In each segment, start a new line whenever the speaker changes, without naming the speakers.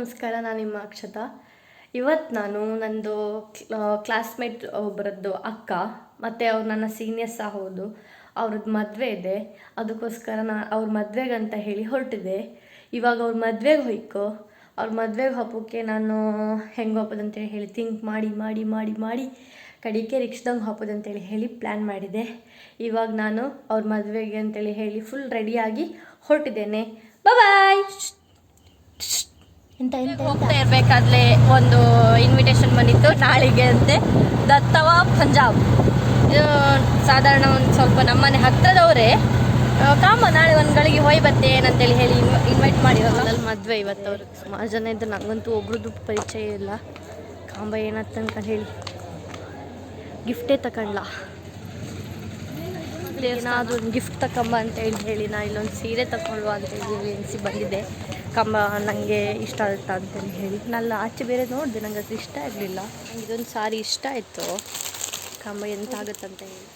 ನಮಸ್ಕಾರ, ನಾನು ನಿಮ್ಮ ಅಕ್ಷತಾ. ಇವತ್ತು ನಾನು ನಂದು ಕ್ಲಾಸ್ಮೇಟ್ ಒಬ್ಬರದ್ದು ಅಕ್ಕ, ಮತ್ತು ಅವ್ರು ನನ್ನ ಸೀನಿಯರ್ಸ್ ಸಹ ಹೌದು. ಅವ್ರದ್ದು ಮದುವೆ ಇದೆ. ಅದಕ್ಕೋಸ್ಕರ ನಾ, ಅವ್ರ ಮದುವೆಗಂತ ಹೇಳಿ ಹೊರಟಿದೆ. ಇವಾಗ ಅವ್ರ ಮದುವೆಗೆ ಹೋಯ್ಕೋ. ಅವ್ರ ಮದುವೆಗೆ ಹಬ್ಬಕ್ಕೆ ನಾನು ಹೆಂಗೆ ಹೋಗೋದಂತೇಳಿ ಹೇಳಿ ಥಿಂಕ್ ಮಾಡಿ ಮಾಡಿ ಮಾಡಿ ಮಾಡಿ ಕಡಿಕೆ ರಿಕ್ಷದಂಗೆ ಹೋಗೋದಂತೇಳಿ ಹೇಳಿ ಪ್ಲ್ಯಾನ್ ಮಾಡಿದೆ. ಇವಾಗ ನಾನು ಅವ್ರ ಮದುವೆಗೆ ಅಂತೇಳಿ ಹೇಳಿ ಫುಲ್ ರೆಡಿಯಾಗಿ ಹೊರಟಿದ್ದೇನೆ. ಬಾಯ್
ಹೋಗ್ತಾ ಇರ್ಬೇಕಾದ್ಲೆ ಒಂದು ಇನ್ವಿಟೇಷನ್ ಬಂದಿತ್ತು ನಾಳೆಗೆ ಅಂತೆ. ದತ್ತವ ಪಂಜಾಬ್. ಇದು ಸಾಧಾರಣ ಒಂದು ಸ್ವಲ್ಪ ನಮ್ಮನೆ ಹತ್ರದವರೇ. ಕಾಮ ನಾಳೆ ಒಂದು ಗಳಿಗೆ ಹೋಯ್ ಬರ್ತೇನಂತೇಳಿ ಹೇಳಿ ಇನ್ವೈಟ್ ಮಾಡಿರಲ್ಲ.
ಅಲ್ಲಿ ಮದುವೆ ಇವತ್ತು ಅವ್ರು. ಸುಮಾರು ಜನ ಇದ್ದು ನನಗಂತೂ ಒಬ್ರದ್ದು ಪರಿಚಯ ಇಲ್ಲ. ಕಾಂಬ ಏನತ್ತಂತ ಹೇಳಿ. ಗಿಫ್ಟೇ ತಗೊಂಡ್ಲ ಏನಾದರೂ ಒಂದು ಗಿಫ್ಟ್ ತಗೊಂಬ ಅಂತ ಹೇಳಿ ಹೇಳಿ ನಾ ಇಲ್ಲೊಂದು ಸೀರೆ ತಗೊಳ್ಳುವ ಅಂತ ಹೇಳಿ ಎನಿಸಿ ಬಂದಿದ್ದೆ. ಕಂಬ ನನಗೆ ಇಷ್ಟ ಆಗುತ್ತಾ ಅಂತೇಳಿ ಹೇಳಿ. ನಾನು ಆಚೆ ಬೇರೆ ನೋಡಿದೆ, ನಂಗೆ ಅದು ಇಷ್ಟ ಆಗಲಿಲ್ಲ ನಂಗೆ ಇದೊಂದು ಸಾರಿ ಇಷ್ಟ ಆಯಿತು. ಕಂಬ ಎಂತ ಆಗುತ್ತಂತ ಹೇಳಿ.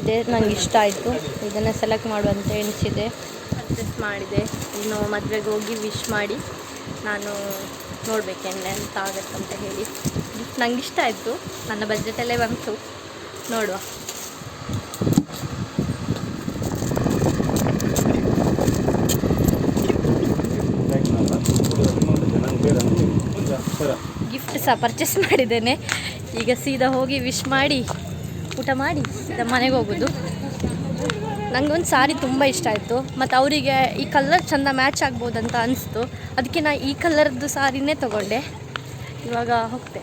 ಇದೇ, ನಂಗೆ ಇಷ್ಟ ಆಯಿತು. ಇದನ್ನು ಸೆಲೆಕ್ಟ್ ಮಾಡುವಂತ ಎಣಿಸಿದೆ. ಪರ್ಚೇಸ್ ಮಾಡಿದೆ. ಇನ್ನು ಮದುವೆಗೆ ಹೋಗಿ ವಿಶ್ ಮಾಡಿ ನಾನು ನೋಡಬೇಕೆನ್ನೆ ಎಂತ ಆಗುತ್ತಂತ ಹೇಳಿ. ಗಿಫ್ಟ್ ನಂಗೆ ಇಷ್ಟ ಆಯಿತು. ನನ್ನ ಬಜೆಟಲ್ಲೇ ಬಂತು. ನೋಡುವ. ಗಿಫ್ಟ್ ಸಹ ಪರ್ಚೇಸ್ ಮಾಡಿದ್ದೇನೆ. ಈಗ ಸೀದಾ ಹೋಗಿ ವಿಶ್ ಮಾಡಿ ಊಟ ಮಾಡಿ ಸೀದಾ ಮನೆಗೆ ಹೋಗೋದು. ನನಗೊಂದು ಸಾರಿ ತುಂಬ ಇಷ್ಟ ಆಯಿತು. ಮತ್ತು ಅವರಿಗೆ ಈ ಕಲರ್ ಚೆಂದ ಮ್ಯಾಚ್ ಆಗ್ಬೋದಂತ ಅನಿಸ್ತು. ಅದಕ್ಕೆ ನಾನು ಈ ಕಲರ್ದು ಸಾರಿನೇ ತಗೊಂಡೆ. ಇವಾಗ ಹೋಗ್ತೆ.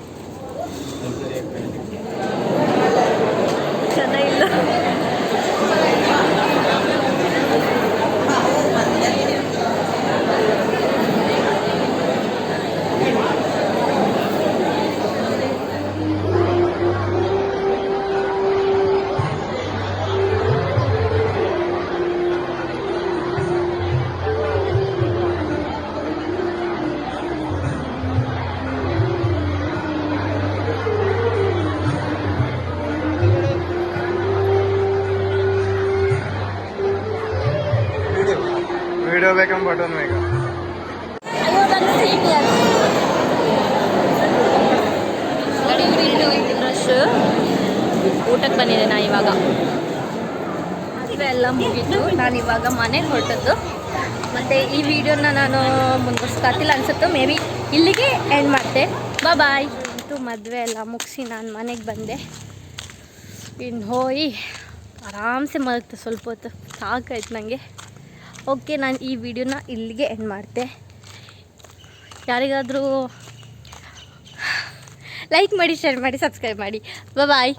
ವಿಡಿಯೋ ಬೇಕಂಬ ಬಟನ್ ಬೇಕ
ಊಟಕ್ಕೆ ಬಂದಿದೆ ನಾ ಇವಾಗ. ಎಲ್ಲ ಮುಗಿದು ನಾನು ಇವಾಗ ಮನೆಗೆ ಹೊರಟದ್ದು. ಮತ್ತು ಈ ವಿಡಿಯೋನ ನಾನು ಮುಂದುವರ್ಸ್ಕಾತಿಲ್ಲ ಅನ್ಸುತ್ತೆ ಮೇ ಬಿ ಇಲ್ಲಿಗೆ ಎಂಡ್ ಮಾಡ್ತೆ. ಬಾ ಬಾಯ್
ಅಂತೂ ಮದುವೆ ಎಲ್ಲ ಮುಗಿಸಿ ನಾನು ಮನೆಗೆ ಬಂದೆ. ಇನ್ನು ಹೋಗಿ ಆರಾಮ್ಸೆ ಮಲಗ್ತೆ ಸ್ವಲ್ಪ ಹೊತ್ತು. ಸಾಕಾಯ್ತು ನನಗೆ ಓಕೆ, ನಾನು ಈ ವಿಡಿಯೋನ ಇಲ್ಲಿಗೆ ಎಂಡ್ ಮಾಡ್ತೆ. ಯಾರಿಗಾದರೂ ಲೈಕ್ ಮಾಡಿ ಶೇರ್ ಮಾಡಿ ಸಬ್ಸ್ಕ್ರೈಬ್ ಮಾಡಿ. ಬಾಯ್